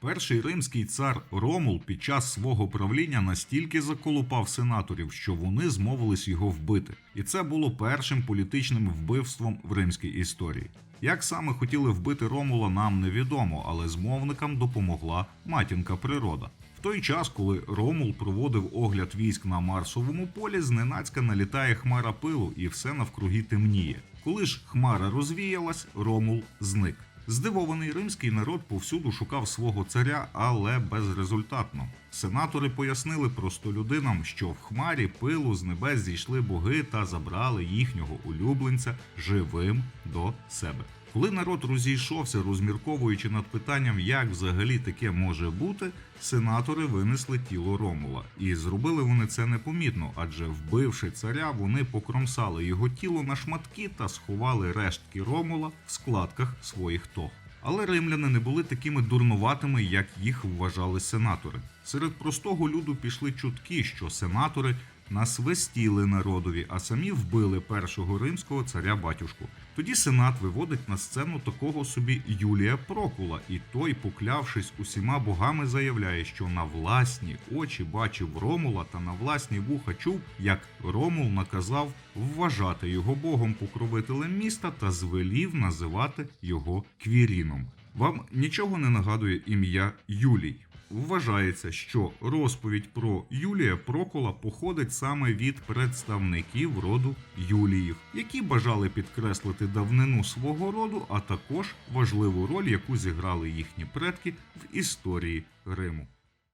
Перший римський цар Ромул під час свого правління настільки заколупав сенаторів, що вони змовились його вбити, і це було першим політичним вбивством в римській історії. Як саме хотіли вбити Ромула, нам невідомо, але змовникам допомогла матінка природа. В той час, коли Ромул проводив огляд військ на Марсовому полі, зненацька налітає хмара пилу і все навкруги темніє. Коли ж хмара розвіялась, Ромул зник. Здивований римський народ повсюду шукав свого царя, але безрезультатно. Сенатори пояснили простолюдинам, що в хмарі пилу з небес зійшли боги та забрали їхнього улюбленця живим до себе. Коли народ розійшовся, розмірковуючи над питанням, як взагалі таке може бути, сенатори винесли тіло Ромула. І зробили вони це непомітно, адже вбивши царя, вони покромсали його тіло на шматки та сховали рештки Ромула в складках своїх тог. Але римляни не були такими дурнуватими, як їх вважали сенатори. Серед простого люду пішли чутки, що сенатори насвистіли народові, а самі вбили першого римського царя батюшку. Тоді сенат виводить на сцену такого собі Юлія Прокула, і той, поклявшись усіма богами, заявляє, що на власні очі бачив Ромула та на власні вуха чув, як Ромул наказав вважати його богом покровителем міста та звелів називати його Квіріном. Вам нічого не нагадує ім'я Юлій. Вважається, що розповідь про Юлія Прокола походить саме від представників роду Юліїв, які бажали підкреслити давнину свого роду, а також важливу роль, яку зіграли їхні предки в історії Риму.